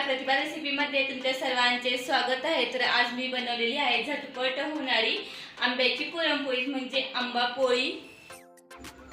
प्रतिभा रेसिपीमध्ये तुमच्या सर्वांचे स्वागत आहे. तर आज मी बनवलेली आहे झटपट होणारी आंब्याची पुरणपोळी म्हणजे आंबा पोळी.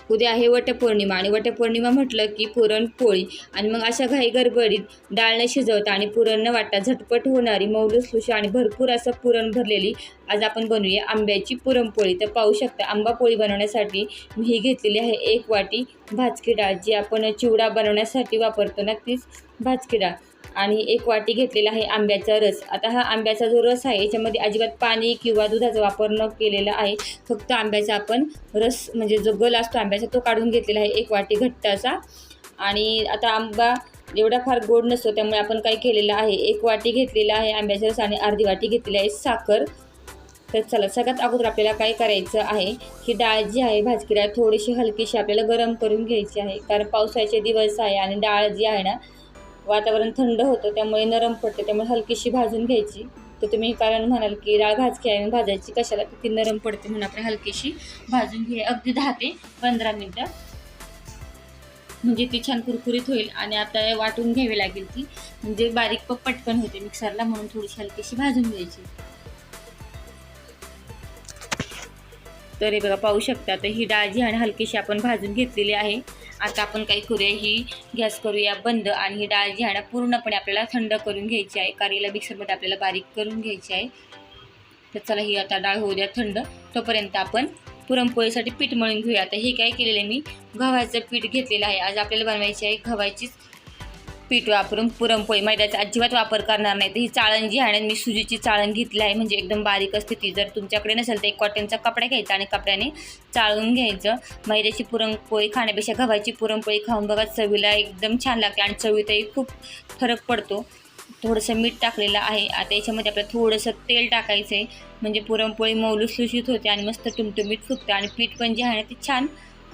उद्या आहे वटपौर्णिमा आणि वटपौर्णिमा म्हटलं की पुरणपोळी. आणि मग अशा घाई गडबडीत डाळ न शिजवता आणि पुरण न वाटता झटपट होणारी मौलूसलुशी आणि भरपूर असं पुरण भरलेली आज आपण बनवूया आंब्याची पुरणपोळी. तर पाहू शकता आंबा पोळी बनवण्यासाठी मी ही घेतलेली आहे एक वाटी भाजकी डाळ जी आपण चिवडा बनवण्यासाठी वापरतो. ना तीच भाजकी डाळ. आणि एक वाटी घेतलेला आहे आंब्याचा रस. आता हा आंब्याचा जो रस आहे याच्यामध्ये अजिबात पाणी किंवा दुधाचा वापर न केलेला आहे. फक्त आंब्याचा आपण रस म्हणजे जो गल असतो आंब्याचा तो काढून घेतलेला आहे एक वाटी घट्ट असा आणि आता आंबा एवढा फार गोड नसतो त्यामुळे आपण काय केलेलं आहे एक वाटी घेतलेला आहे आंब्याचा रस आणि अर्धी वाटी घेतलेली आहे साखर. तर चला सगळ्यात अगोदर आपल्याला काय करायचं आहे ही डाळ जी आहे भाजकी डाळ थोडीशी हलकीशी आपल्याला गरम करून घ्यायची आहे. कारण पावसाळ्याचे दिवस आहे आणि डाळ जी आहे ना वातावरण थंड होतं त्यामुळे नरम पडते त्यामुळे हलकीशी भाजून घ्यायची. तर तुम्ही कारण म्हणाल की डाळ भाजकी आहे भाजायची कशाला? तर ती नरम पडते म्हणून आपण हलकीशी भाजून घे अगदी दहा ते पंधरा मिनटं. म्हणजे ती छान कुरकुरीत होईल आणि आता वाटून घ्यावी लागेल ती. म्हणजे बारीक प- पटकन होते मिक्सरला म्हणून थोडीशी हलकीशी भाजून घ्यायची. तर हे बघा पाहू शकता तर ही डाळ जी आणि हलकीशी आपण भाजून घेतलेली आहे. आता आपण काय करूया ही गॅस करूया बंद. आणि ही डाळ जी आहे ना पूर्णपणे आपल्याला थंड करून घ्यायची आहे. कारीला मिक्सरमध्ये आपल्याला बारीक करून घ्यायची आहे. तर चला ही आता डाळ होऊ द्या थंड. तोपर्यंत आपण पुरणपोळीसाठी पीठ मळून घेऊया. आता हे काय केलेलं आहे मी? गव्हाचं पीठ घेतलेलं आहे. आज आपल्याला बनवायची आहे गव्हाचीच पीठ वापरून पुरणपोळी मैद्याचा अजिबात वापर करणार नाही. तर ही चाळण जी आहे ना मी सुजीची चाळण घेतली आहे. म्हणजे एकदम बारीक असते ती. जर तुमच्याकडे नसेल तर एक कॉटनचा कपडा घ्यायचा आणि कपड्याने चाळून घ्यायचं. मैद्याची पुरणपोळी खाण्यापेक्षा गव्हाची पुरणपोळी खाऊन बघा चवीला एकदम छान लागते आणि चवीतही खूप फरक पडतो. थोडंसं मीठ टाकलेलं आहे. आता याच्यामध्ये आपल्याला थोडंसं तेल टाकायचं आहे म्हणजे पुरणपोळी मौलूसलुशीत होते आणि मस्त टुमटुमीत फुगते. आणि पीठ पण जे आहे ना ते छान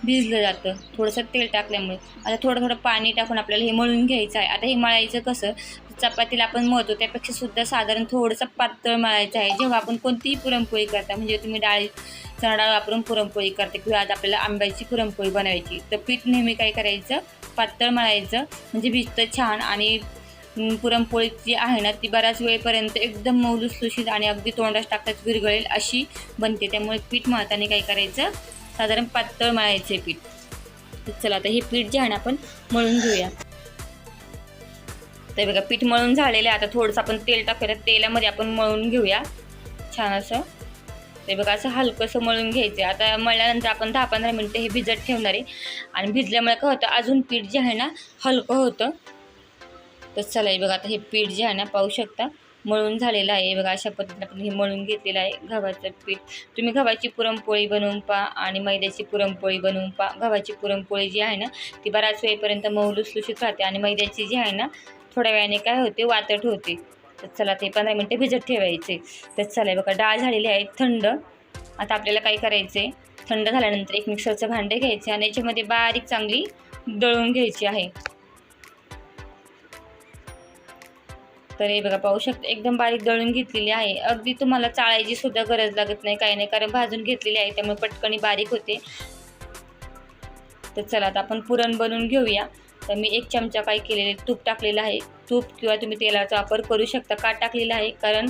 भिजलं जातं. थोडंसं तेल टाकल्यामुळे. आता थोडं थोडं पाणी टाकून आपल्याला हे मळून घ्यायचं आहे. आता हे मळायचं कसं? चपातीला आपण मळतो. त्यापेक्षा सुद्धा साधारण थोडंसं पातळ मळायचं आहे. जेव्हा आपण कोणतीही पुरणपोळी करता म्हणजे तुम्ही डाळी चणा डाळ वापरून पुरणपोळी करते किंवा आज आपल्याला आंब्याची पुरणपोळी बनवायची तर पीठ नेहमी काय करायचं? पातळ मळायचं. म्हणजे भिजतं छान आणि पुरणपोळी जी आहे ना ती बऱ्याच वेळपर्यंत एकदम मौलूसलुशीत आणि अगदी तोंडात टाकताच विरघळेल अशी बनते. त्यामुळे पीठ मळताना काय करायचं? साधारण पातळ मळायचे पीठ. तर चला आता हे पीठ जे आहे ना आपण मळून घेऊया. तर बघा पीठ मळून झालेलं आहे. आता थोडंसं आपण तेल टाकूया. तेलामध्ये आपण मळून घेऊया. छान असं. ते बघा असं हलकंसं मळून घ्यायचं आहे. आता मळल्यानंतर आपण दहा पंधरा मिनटं हे भिजत ठेवणार आहे. आणि भिजल्यामुळे काय होतं अजून पीठ जे आहे ना हलकं होतं. तर चला बघा आता हे पीठ जे आहे ना पाहू शकता. मळून झालेलं आहे. बघा अशा पद्धतीने आपण हे मळून घेतलेलं आहे गव्हाचं पीठ. तुम्ही गव्हाची पुरणपोळी बनवून पहा आणि मैद्याची पुरणपोळी बनवून पहा. गव्हाची पुरणपोळी जी आहे ना ती बऱ्याच वेळेपर्यंत मऊलुसलुशीत राहते आणि मैद्याची जी आहे ना थोड्या वेळाने काय होते वातट होते. तर चला ते पंधरा मिनटं भिजत ठेवायचे. तर चला बघा डाळ झालेली आहे थंड. आता आपल्याला काय करायचं आहे थंड झाल्यानंतर एक मिक्सरचं भांडे घ्यायचे आणि याच्यामध्ये बारीक चांगली दळून घ्यायची आहे. तर हे बघा पाहू शकता एकदम बारीक दळून घेतलेली आहे. अगदी तुम्हाला चाळायची सुद्धा गरज लागत नाही काही नाही कारण भाजून घेतलेली आहे त्यामुळे पटकणी बारीक होते. तर चला आता आपण पुरण बनवून घेऊया. तर मी एक चमचा काय केलेले तूप टाकलेलं आहे. तूप किंवा तुम्ही तेलाचा वापर करू शकता का टाकलेला आहे? कारण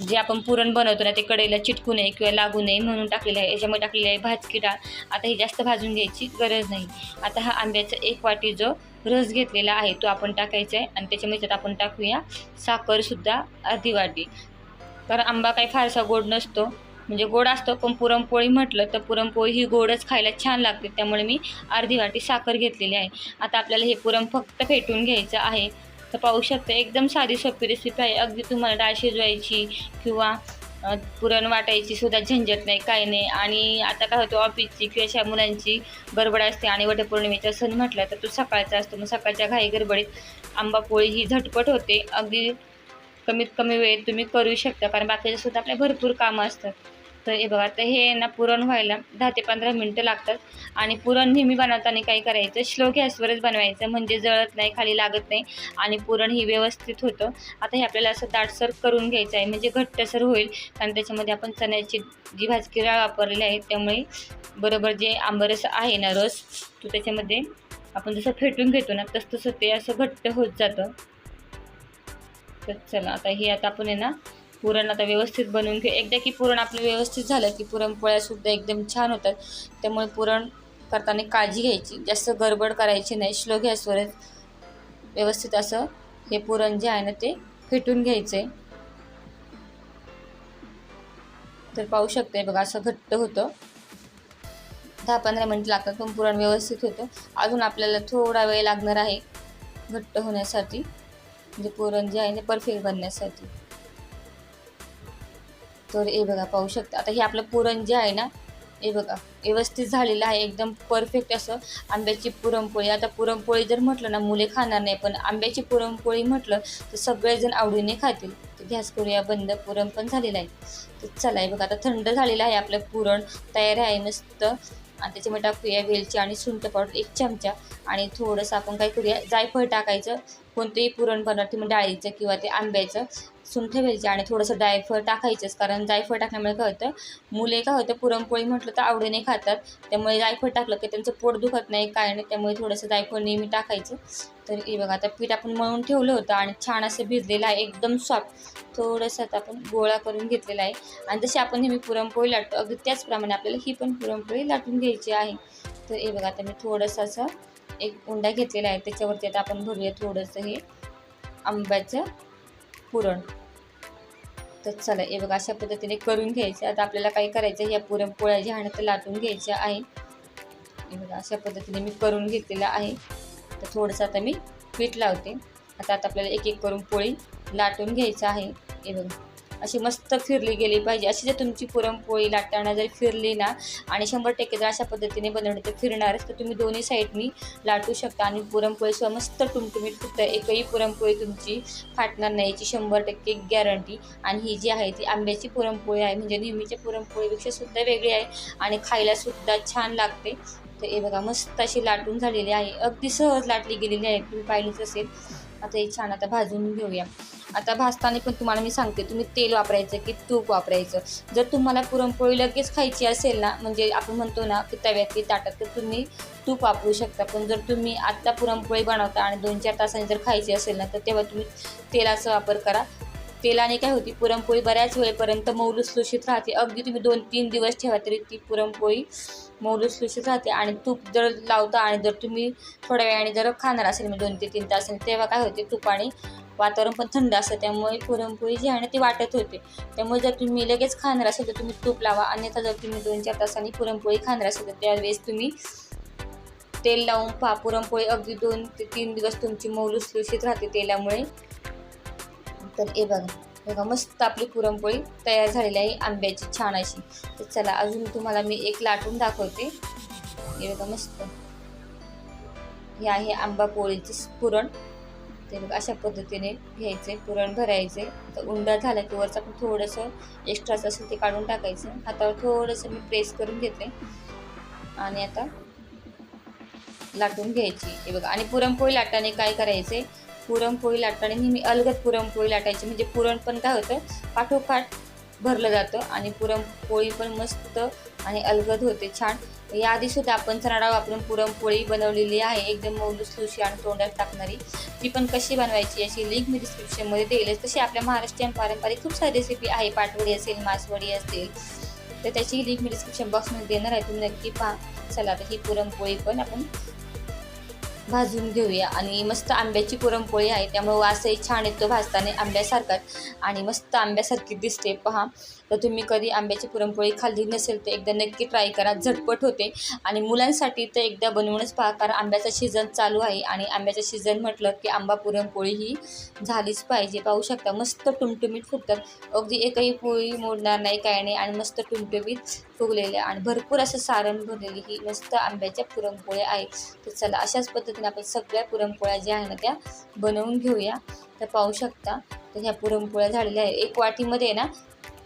जे आपण पुरण बनवतो ना ते कडेला चिटकू नये किंवा लागू नये म्हणून टाकलेलं आहे. याच्यामुळे टाकलेली आहे भाजकी डाळ आता ही जास्त भाजून घ्यायची गरज नाही. आता हा आंब्याचा एक वाटी जो रस घेतलेला आहे तो आपण टाकायचा आहे आणि त्याच्यामध्ये त्यात आपण टाकूया साखरसुद्धा अर्धी वाटी. कारण आंबा काही फारसा गोड नसतो. म्हणजे गोड असतो पण पुरणपोळी म्हटलं तर पुरणपोळी ही गोडच खायला छान लागते. त्यामुळे मी अर्धी वाटी साखर घेतलेली आहे. आता आपल्याला हे पुरण फक्त फेटून घ्यायचं आहे. तर पाहू शकता एकदम साधी सोपी रेसिपी आहे. अगदी तुम्हाला डाळ शिजवायची किंवा पुरण वाटायची सुद्धा झंझट नाही काही नाही. आणि आता काय होतं ऑफिसची किंवा अशा मुलांची गडबड असते आणि वटपौर्णिमेचा सण म्हटलं तर तो सकाळचा असतो. मग सकाळच्या घाई गडबडीत आंबापोळी ही झटपट होते. अगदी कमीत कमी वेळेत तुम्ही करू शकता. कारण बाकीचे सुद्धा आपल्या भरपूर कामं असतात. तर हे बघा तर हे ना पुरण व्हायला दहा ते पंधरा मिनटं लागतात. आणि पुरण नेहमी बनवताना काय करायचं? स्लो गॅसवरच बनवायचं. म्हणजे जळत नाही खाली लागत नाही. आणि पुरण ही व्यवस्थित होतं. आता हे आपल्याला असं दाटसर करून घ्यायचं आहे. म्हणजे घट्टसर होईल. कारण त्याच्यामध्ये आपण चण्याची जी भाजकी डाळ वापरलेली आहे त्यामुळे बरोबर जे आंबरस आहे ना रस तो त्याच्यामध्ये आपण जसं फेटून घेतो ना तसं तसं ते असं घट्ट होत जातं. तर चला आता हे आता आपण आहे ना पुरण आता व्यवस्थित बनवून घेऊ एकदा की पुरण आपलं व्यवस्थित झालं की पुरणपोळ्यासुद्धा एकदम छान होतात. त्यामुळे पुरण करताना काळजी घ्यायची. जास्त गडबड करायची नाही. स्लो गॅसवरच व्यवस्थित असं हे पुरण जे आहे ना ते फेटून घ्यायचं आहे तर पाहू शकते बघा असं घट्ट होतं. दहा पंधरा मिनिट लागतात पण पुरण व्यवस्थित होतं. अजून आपल्याला थोडा वेळ लागणार आहे घट्ट होण्यासाठी. म्हणजे पुरण जे आहे ते परफेक्ट बनण्यासाठी. तर हे बघा पाहू शकता. आता हे आपलं पुरण जे आहे ना हे बघा व्यवस्थित झालेलं आहे. एकदम परफेक्ट असं आंब्याची पुरणपोळी. आता पुरणपोळी जर म्हटलं ना मुले खाणार नाही पण आंब्याची पुरणपोळी म्हटलं तर सगळेजण आवडीने खातील. तर गॅस करूया बंद. पुरण पण झालेलं आहे. तर चला हे बघा आता थंड झालेलं आहे आपलं पुरण. तयार आहे मस्त. आणि त्याच्यामध्ये टाकूया वेलची आणि सुंठ पावडर एक चमचा. आणि थोडंसं आपण काय करूया जायफळ टाकायचं. कोणतंही पुरण बनवते म्हणजे मग डाळीचं किंवा ते आंब्याचं. सुंठ ठेवायची आणि थोडंसं जायफळ टाकायचंच. कारण जायफळ टाकल्यामुळे काय होतं मुले काय होतं पुरणपोळी म्हटलं तर आवडीने खातात. त्यामुळे जायफळ टाकलं की त्यांचं पोट दुखत नाही काय नाही त्यामुळे थोडंसं जायफळ नेहमी टाकायचं. तर हे बघा आता पीठ आपण मळून ठेवलं होतं आणि छान असं भिजलेलं आहे एकदम सॉफ्ट थोडंसं आता आपण गोळा करून घेतलेला आहे. आणि जशी आपण नेहमी पुरणपोळी लाटतो अगदी त्याचप्रमाणे आपल्याला ही पण पुरणपोळी लाटून घ्यायची आहे. तर हे बघा आता मी थोडंसं असं एक उंडा घेतलेला आहे. त्याच्यावरती आता आपण भरूया थोडंसं हे आंब्याचं पुरण. तर चला हे बघा अशा पद्धतीने करून घ्यायचं. आता आपल्याला काय करायचं या पुरणपोळ्या ज्या आहे तर लाटून घ्यायच्या आहे हे बघा अशा पद्धतीने मी करून घेतलेलं आहे. तर थोडंसं आता मी पीठ लावते. आता आता आपल्याला एक एक करून पोळी लाटून घ्यायचं आहे. हे बघा. अशी मस्त फिरली गेली पाहिजे. अशी जर तुमची पुरणपोळी लाटताना जर फिरली ना आणि शंभर टक्के जर अशा पद्धतीने बनवली तर फिरणारच तर तुम्ही दोन्ही साईडनी लाटू शकता आणि पुरणपोळीसुद्धा मस्त टुमटुमीत फुटतं. एकही पुरणपोळी तुमची फाटणार नाही याची शंभर टक्के गॅरंटी आणि ही जी आहे ती आंब्याची पुरणपोळी आहे. म्हणजे नेहमीच्या पुरणपोळीपेक्षा सुद्धा वेगळी आहे आणि खायलासुद्धा छान लागते. तर हे बघा मस्त अशी लाटून झालेली आहे. अगदी सहज लाटली गेलेली आहे. तुम्ही पाहिलीच असेल. आता हे छान आता भाजून घेऊया. आता भाजताना पण तुम्हाला मी सांगते तुम्ही तेल वापरायचं की तूप वापरायचं. जर तुम्हाला पुरणपोळी लगेच खायची असेल ना म्हणजे आपण म्हणतो ना की तव्यात की ताटात तर तुम्ही तूप वापरू शकता. पण जर तुम्ही आत्ता पुरणपोळी बनवता आणि दोन चार तासांनी जर खायची असेल ना तर तेव्हा तुम्ही तेलाचा वापर करा. तेलाने काय होती पुरणपोळी बऱ्याच वेळेपर्यंत मौलुसलुशीत राहते. अगदी तुम्ही दोन तीन दिवस ठेवा तरी ती पुरणपोळी मौलुसलुशीत राहते. आणि तूप जर लावता आणि जर तुम्ही थोड्या वेळाने जर खाणार असेल म्हणजे दोन ते तीन तास तेव्हा काय होते तुपाने वातावरण पण थंड असतं. त्यामुळे पुरणपोळी जी आहे ना ती वाटत होते. त्यामुळे जर तुम्ही लगेच खाणार असेल तर तुम्ही तूप लावा. अन्यथा जर तुम्ही दोन चार तासांनी पुरणपोळी खाणार असेल तर त्यावेळेस तुम्ही तेल लावून पहा. पुरणपोळी अगदी दोन ते तीन दिवस तुमची मौलुसलुशीत राहते तेलामुळे. तर हे बघा. बघा मस्त आपली पुरणपोळी तयार झालेली आहे आंब्याची छान अशी तर चला अजून तुम्हाला मी एक लाटून दाखवते. हे बघा मस्त. हे आहे आंबा पोळीचे पुरण. ते बघा अशा पद्धतीने घ्यायचे पुरण भरायचे. आता उंडा झाला की वरचं आपण थोडंसं एक्स्ट्राचं असेल ते काढून टाकायचं. हातावर थोडंसं मी प्रेस करून घेते. आणि आता लाटून घ्यायची. हे बघा आणि पुरणपोळी लाटाने काय करायचे? पुरणपोळी लाटताना नेहमी अलगद पुरणपोळी लाटायची. म्हणजे पुरण पण काय होतं पाठोपाठ भरलं जातं आणि पुरणपोळी पण मस्त आणि अलगद होते छान. याआधी सुद्धा आपण चणाडा वापरून पुरणपोळी बनवलेली आहे. एकदम मौलूसलुशी आणि तोंडात टाकणारी. ती पण कशी बनवायची याची लिंक मी डिस्क्रिप्शनमध्ये देईलच तशी आपल्या महाराष्ट्रीयन पारंपरिक खूप सारी रेसिपी आहे. पाटवडी असेल मासवडी असेल. तर त्याची लिंक मी डिस्क्रिप्शन बॉक्समध्ये देणार आहे. तुम्ही नक्की पहा. चला तर ही पुरणपोळी पण आपण भाजून घेऊया. आणि मस्त आंब्याची पुरणपोळी आहे. त्यामुळे वासही छान येतो भाजताना आंब्यासारखाच आणि मस्त आंब्यासारखी दिसते. पहा. तर तुम्ही कधी आंब्याची पुरणपोळी खाल्ली नसेल तर एकदा नक्की ट्राय करा. झटपट होते. आणि मुलांसाठी तर एकदा बनवूनच पहा कारण आंब्याचा सीझन चालू आहे. आणि आंब्याचं सीझन म्हटलं की आंबा पुरणपोळी ही झालीच पाहिजे. पाहू शकता मस्त टुमटुमीत फुटतात. अगदी एकही पोळी मोडणार नाही काय नाही. आणि मस्त टुमटुमीत फुगलेल्या. आणि भरपूर असं सारण भरलेली ही मस्त आंब्याच्या पुरणपोळ्या आहेत तर चला अशाच पद्धतीने आपण सगळ्या पुरणपोळ्या ज्या आहे ना त्या बनवून घेऊया. तर पाहू शकता तर ह्या पुरणपोळ्या झालेल्या आहेत. एक वाटीमध्ये ना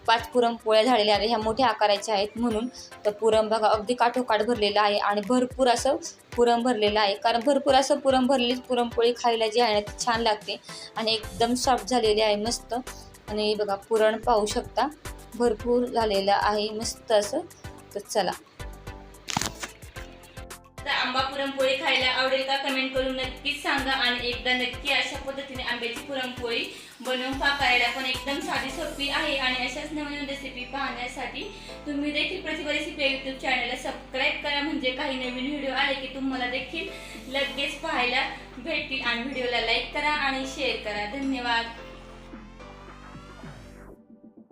पाच पुरणपोळ्या झालेल्या आहेत. ह्या मोठ्या आकाराच्या आहेत म्हणून. तर पुरण बघा अगदी काठोकाठ भरलेलं आहे आणि भरपूर असं पुरण भरलेलं आहे. कारण भरपूर असं पुरण भरलेली पुरणपोळी खायला जी आहे ना ती छान लागते आणि एकदम सॉफ्ट झालेली आहे मस्त. आणि बघा पुरण पाहू शकता भरपूर झालेलं आहे मस्त असं. तर चला. आंबा पुरणपोळी खायला आवडेल का कमेंट करून नक्कीच सांगा आणि एकदा नक्की अशा पद्धतीने आंब्याची पुरणपोळी बनवून पा करायला पण एकदम साधी सोपी आहे आणि अशाच नवीन रेसिपी पाहण्यासाठी तुम्ही देखील प्रतिभा रेसिपी यूट्यूब चॅनलला सबस्क्राईब करा. म्हणजे काही नवीन व्हिडिओ आले की तुम्हाला देखील लगेच पाहायला भेटतील. आणि व्हिडिओला लाईक करा आणि शेअर करा. धन्यवाद.